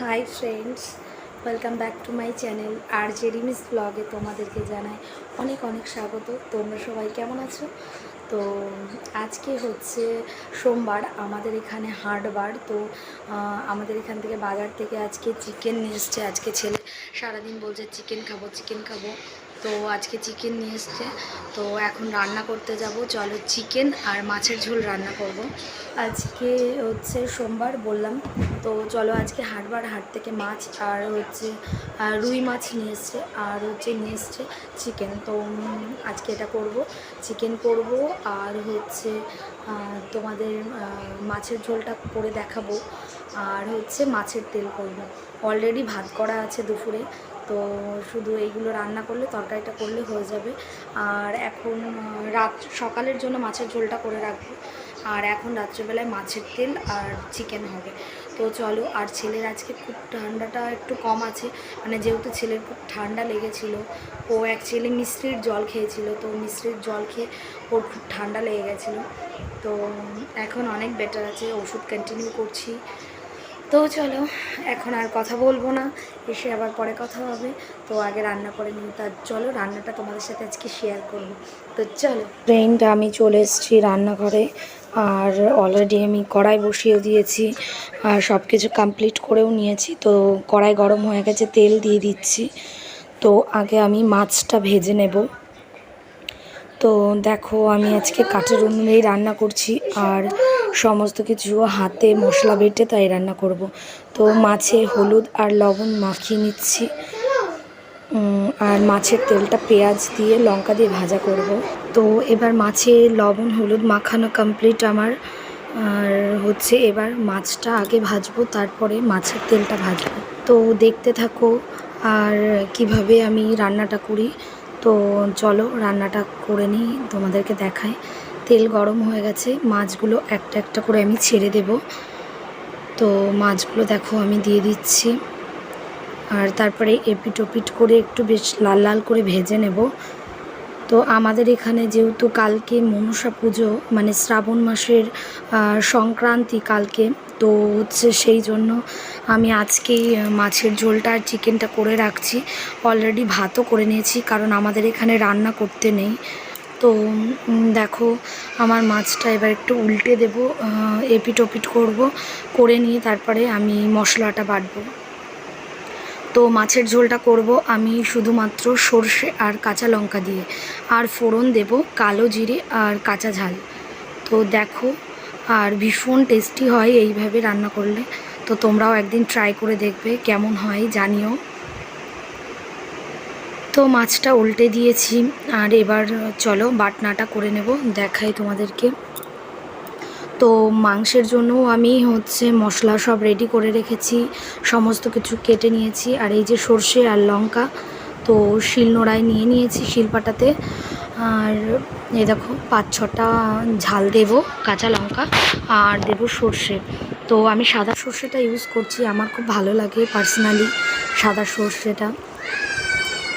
Hi friends, welcome back to my channel আর যে রিমিস ব্লগে তোমাদেরকে জানাই অনেক অনেক স্বাগত। তোমরা সবাই কেমন আছো? তো আজকে হচ্ছে সোমবার, আমাদের এখানে হাটবার। তো আমাদের এখান থেকে বাজার থেকে আজকে চিকেন নিয়ে এসছে। আজকে ছেলে সারাদিন বলছে চিকেন খাব চিকেন খাব। তো আজকে চিকেন নিয়ে এসছে। তো এখন রান্না করতে যাব। চলো চিকেন আর মাছের ঝোল রান্না করব। আজকে হচ্ছে সোমবার বললাম। তো চলো আজকে হাটবার হাট থেকে মাছ আর হচ্ছে রুই মাছ নিয়ে এসছে। আর হচ্ছে নিয়ে এসছে চিকেন তো আজকে এটা করব। চিকেন করব আর হচ্ছে তোমাদের মাছের ঝোলটা করে দেখাবো। আর হচ্ছে মাছের তেল করব। অলরেডি ভাত করা আছে দুপুরে। তো শুধু এইগুলো রান্না করলে, তরকারিটা করলে হয়ে যাবে। আর এখন রাত, সকালের জন্য মাছের ঝোলটা করে রাখব। আর এখন রাত্রেবেলায় মাছের তেল আর চিকেন হবে। তো চলো, আর ছেলের আজকে খুব ঠান্ডাটা একটু কম আছে। মানে যেহেতু ছেলের খুব ঠান্ডা লেগেছিল, ও অ্যাকচুয়ালি মিষ্টির জল খেয়েছিল, তো মিষ্টির জল খেয়ে ওর খুব ঠান্ডা লেগে গেছিল। তো এখন অনেক বেটার আছে, ওষুধ কন্টিনিউ করছি। তো চলো, এখন আর কথা বলব না। এসে আবার পরে কথা হবে। তো আগে রান্না করে নিই। তা চলো, রান্নাটা তোমাদের সাথে আজকে শেয়ার করব। তো চলো। ট্রেনটা আমি চলে এসেছি রান্নাঘরে। আর অলরেডি আমি কড়াই বসিয়ে দিয়েছি। আর সব কিছু কমপ্লিট করেও নিয়েছি। তো কড়াই গরম হয়ে গেছে, তেল দিয়ে দিচ্ছি। তো আগে আমি মাছটা ভেজে নেব। তো দেখো, আমি আজকে কাঠের উনুনেই রান্না করছি। আর সমস্ত কিছু হাতে মশলা বেটে তাই রান্না করব। তো মাছে হলুদ আর লবণ মাখিয়ে নিচ্ছি। আর মাছের তেলটা পেঁয়াজ দিয়ে লঙ্কা দিয়ে ভাজা করব। তো এবার মাছে লবণ হলুদ মাখানো কমপ্লিট আমার। আর হচ্ছে এবার মাছটা আগে ভাজবো, তারপরে মাছের তেলটা ভাজবো। তো দেখতে থাকো আর কীভাবে আমি রান্নাটা করি। তো চলো রান্নাটা করে নিই, তোমাদেরকে দেখাই। তেল গরম হয়ে গেছে, মাছগুলো একটা একটা করে আমি ছেড়ে দেব। তো মাছগুলো দেখো আমি দিয়ে দিচ্ছি। আর তারপরে এপিট ওপিট করে একটু বেশ লাল লাল করে ভেজে নেব। তো আমাদের এখানে যেহেতু কালকে মনসা পুজো মানে শ্রাবণ মাসের সংক্রান্তি কালকে, তো হচ্ছে সেই জন্য আমি আজকেই মাছের ঝোলটা আর চিকেনটা করে রাখছি। অলরেডি ভাতও করে নিয়েছি, কারণ আমাদের এখানে রান্না করতে নেই। তো দেখো, আমার মাছটা এবার একটু উল্টে দেবো এপিট ওপিট করব, করে নিয়ে তারপরে আমি মশলাটা বাটবো। তো মাছের ঝোলটা করব আমি শুধুমাত্র সর্ষে আর কাঁচা লঙ্কা দিয়ে। আর ফোড়ন দেব কালো জিরে আর কাঁচা ঝাল। তো দেখো, আর ভীষণ টেস্টি হয় এইভাবে রান্না করলে। তো তোমরাও একদিন ট্রাই করে দেখবে কেমন হয়, জানিও। তো মাছটা উল্টে দিয়েছি, আর এবার, চলো বাটনাটা করে নেব, দেখাই তোমাদেরকে। তো মাংসের জন্যও আমি হচ্ছে মশলা সব রেডি করে রেখেছি, সমস্ত কিছু কেটে নিয়েছি, আর এই যে সর্ষে আর লঙ্কা, তো শিলনোড়ায় নিয়ে নিয়েছি শিলপাটাতে। আর এই দেখো, পাঁচ ছটা ঝাল দেব, কাঁচা লঙ্কা, আর দেব সর্ষে। তো আমি সাদা সর্ষেটা ইউজ করছি, আমার খুব ভালো লাগে পার্সোনালি সাদা সর্ষেটা।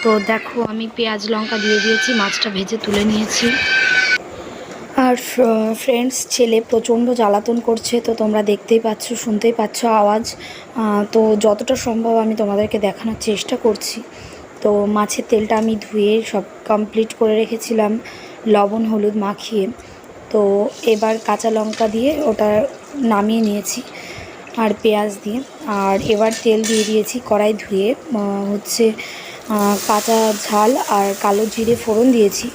তো দেখো, আমি পেঁয়াজ, লঙ্কা দিয়ে দিয়েছি, মাছটা ভেজে তুলে নিয়েছি। আর ফ্রেন্ডস ছেলে প্রচণ্ড জ্বালাতন করছে, তো তোমরা দেখতেই পাচ্ছ, শুনতেই পাচ্ছ আওয়াজ। তো যতটা সম্ভব আমি তোমাদেরকে দেখানোর চেষ্টা করছি। তো মাছের তেলটা আমি ধুয়ে সব কমপ্লিট করে রেখেছিলাম, লবণ, হলুদ মাখিয়ে। তো এবার কাঁচা লঙ্কা দিয়ে ওটা নামিয়ে নিয়েছি, আর পেঁয়াজ দিয়ে। আর এবার তেল দিয়ে দিয়েছি কড়াই ধুয়ে হচ্ছে কাঁচা ঝাল আর কালো জিরে ফোড়ন দিয়েছি।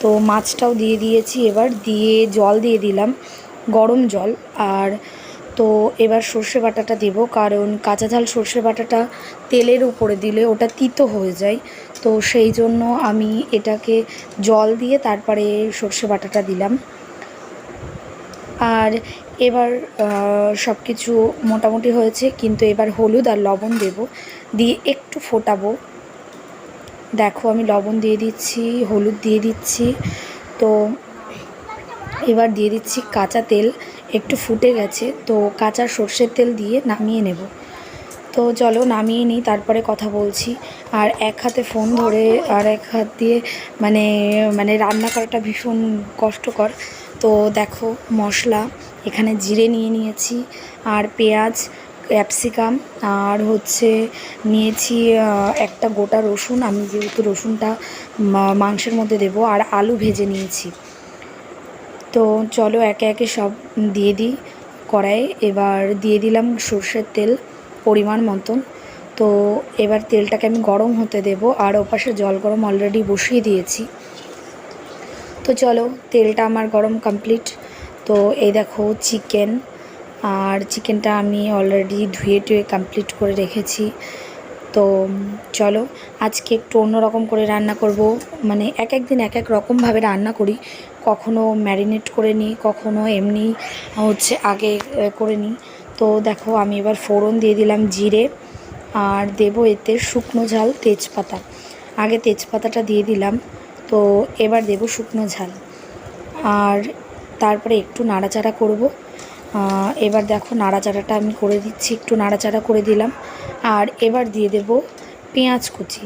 তো মাছটাও দিয়ে দিয়েছি এবার, দিয়ে জল দিয়ে দিলাম, গরম জল। আর তো এবার সর্ষে বাটাটা দেবো, কারণ কাঁচা ঝাল সর্ষে বাটাটা তেলের উপরে দিলে ওটা তিতো হয়ে যায়। তো সেই জন্য আমি এটাকে জল দিয়ে তারপরে সর্ষে বাটাটা দিলাম। আর এবার সব কিছু মোটামুটি হয়েছে, কিন্তু এবার হলুদ আর লবণ দেব। দিয়ে একটু ফোটাবো। দেখো, আমি লবণ দিয়ে দিচ্ছি, হলুদ দিয়ে দিচ্ছি। তো এবার দিয়ে দিচ্ছি কাঁচা তেল, একটু ফুটে গেছে, তো কাঁচা সর্ষের তেল দিয়ে নামিয়ে নেব। তো চলো, নামিয়ে নিই, তারপরে কথা বলছি। আর এক হাতে ফোন ধরে, আর এক হাত দিয়ে মানে মানে রান্না করাটা ভীষণ কষ্টকর। তো দেখো, মশলা, এখানে জিরে নিয়ে নিয়েছি, আর পেঁয়াজ ক্যাপসিকাম, আর হচ্ছে নিয়েছি একটা গোটা রসুন। আমি যেহেতু রসুনটা মাংসের মধ্যে দেবো, আর আলু ভেজে নিয়েছি। তো চলো একে একে সব দিয়ে দিই কড়াইয়ে। এবার দিয়ে দিলাম সর্ষের তেল পরিমাণ মতন। তো এবার তেলটাকে আমি গরম হতে দেব, আর ওপাশে জল গরম অলরেডি বসিয়ে দিয়েছি। তো চলো, তেলটা আমার গরম কমপ্লিট তো এই দেখো চিকেন আর চিকেনটা আমি অলরেডি ধুয়ে টুয়ে কমপ্লিট করে রেখেছি। তো, চলো, আজকে একটু অন্যরকম করে রান্না করব। মানে এক এক দিন এক এক রকমভাবে রান্না করি। কখনো ম্যারিনেট করে নিই, কখনো এমনি হচ্ছে আগে করে নিই। তো দেখো, আমি এবার ফোড়ন দিয়ে দিলাম জিরে, আর দেবো এতে শুকনো ঝাল তেজপাতা। আগে তেজপাতাটা দিয়ে দিলাম, তো এবার দেবো শুকনো ঝাল। আর তারপরে একটু নাড়াচাড়া করব। এবার দেখো নাড়াচাড়াটা আমি করে দিচ্ছি, একটু নাড়াচাড়া করে দিলাম। আর এবার দিয়ে দেব পেঁয়াজ কুচি।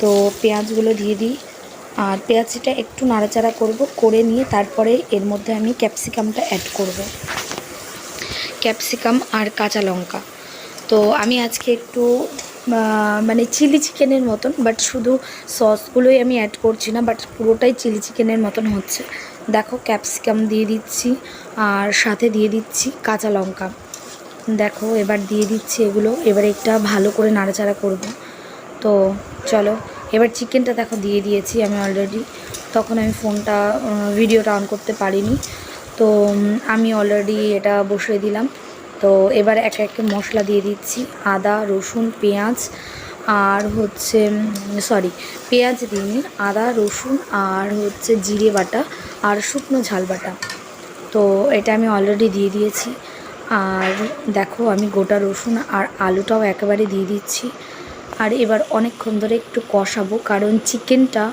তো পেঁয়াজগুলো দিয়ে দিই। আর পেঁয়াজটা একটু নাড়াচাড়া করব, করে নিয়ে তারপরে এর মধ্যে আমি ক্যাপসিকামটা অ্যাড করব। ক্যাপসিকাম আর কাঁচা লঙ্কা। তো আমি আজকে একটু মানে চিলি চিকেনের মতন বাট শুধু সসগুলোই আমি অ্যাড করছি না বাট পুরোটাই চিলি চিকেনের মতন হচ্ছে। দেখো ক্যাপসিকাম দিয়ে দিচ্ছি। আর সাথে দিয়ে দিচ্ছি কাঁচা লঙ্কা। দেখো, এবার দিয়ে দিচ্ছি এগুলো। এবার একটা ভালো করে নাড়াচাড়া করব। তো চলো, এবার চিকেনটা দেখো, দিয়ে দিয়েছি আমি অলরেডি তখন আমি ফোনটা ভিডিওটা অন করতে পারিনি। তো আমি অলরেডি এটা বসিয়ে দিলাম। তো এবার একে একে মশলা দিয়ে দিচ্ছি। আদা, রসুন, পেঁয়াজ আর হচ্ছে সরি পেঁয়াজ দিইনি, আদা, রসুন আর হচ্ছে জিরে বাটা আর শুকনো ঝাল বাটা। তো এটা আমি অলরেডি দিয়ে দিয়েছি। আর দেখো, আমি গোটা রসুন আর আলুটাও একেবারে দিয়ে দিচ্ছি। আর এবার অনেকক্ষণ ধরে একটু কষাবো, কারণ চিকেনটা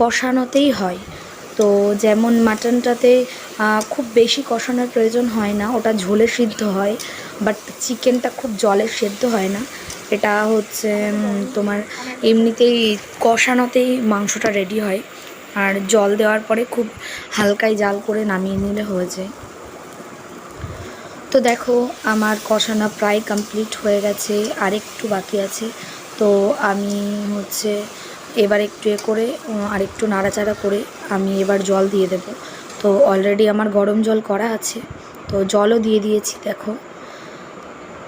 কষানোতেই হয়। তো যেমন মাটনটাতে খুব বেশি কষানোর প্রয়োজন হয় না, ওটা ঝোলে সিদ্ধ হয় বাট চিকেনটা খুব জলে সেদ্ধ হয় না। এটা হচ্ছে তোমার এমনিতেই কষানোতেই মাংসটা রেডি হয়। আর জল দেওয়ার পরে খুব হালকাই জাল করে নামিয়ে নিলে হয়ে যায়। তো দেখো আমার কষানো প্রায় কমপ্লিট হয়ে গেছে আর একটু বাকি আছে। তো আমি হচ্ছে এবার একটু এ করে উম, আর একটু নাড়াচাড়া করে আমি এবার জল দিয়ে দেব। তো অলরেডি আমার গরম জল করা আছে তো জলও দিয়ে দিয়েছি দেখো।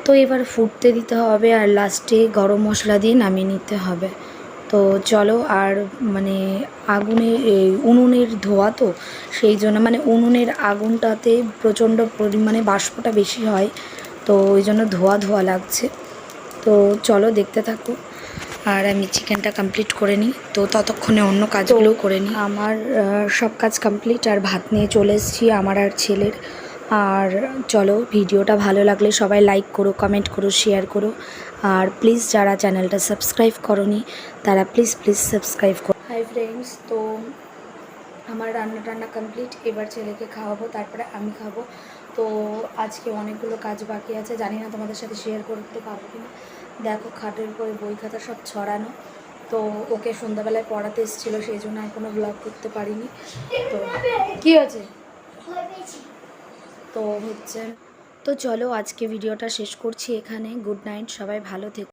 তো এবার ফুটতে দিতে হবে আর লাস্টে গরম মশলা দিয়ে নামিয়ে নিতে হবে। তো চলো আর মানে আগুনে এই উনুনের ধোয়া তো সেই জন্য মানে উনুনের আগুনটাতে প্রচণ্ড পরিমাণে বাষ্পটা বেশি হয় তো ওই জন্য ধোয়া ধোয়া লাগছে। তো চলো দেখতে থাকো। আর আমি চিকেনটা কমপ্লিট করে নিই। তো ততক্ষণে অন্য কাজগুলোও করে নিই। আমার সব কাজ কমপ্লিট আর ভাত নিয়ে চলে এসেছি আমার আর ছেলের। আর চলো ভিডিওটা ভালো লাগলে সবাই লাইক করো কমেন্ট করো শেয়ার করো। আর প্লিজ যারা চ্যানেলটা সাবস্ক্রাইব করনি, তারা প্লিজ প্লিজ সাবস্ক্রাইব করো। হাই ফ্রেন্ডস তো আমার রান্না টান্না কমপ্লিট এবার ছেলেকে খাওয়াবো, তারপরে আমি খাব। তো আজকে অনেকগুলো কাজ বাকি আছে, জানি না তোমাদের সাথে শেয়ার করতে পারব কিনা। দেখো খাটের উপরে বই খাতা সব ছড়ানো। তো ওকে সন্ধ্যাবেলায় পড়াতে এসেছিল, সেই জন্য আর কোনো ব্লগ করতে পারিনি। তো কী হয়েছে? তো হচ্ছে তো চলো আজকে ভিডিওটা শেষ করছি এখানে। গুড নাইট সবাই ভালো থেকো।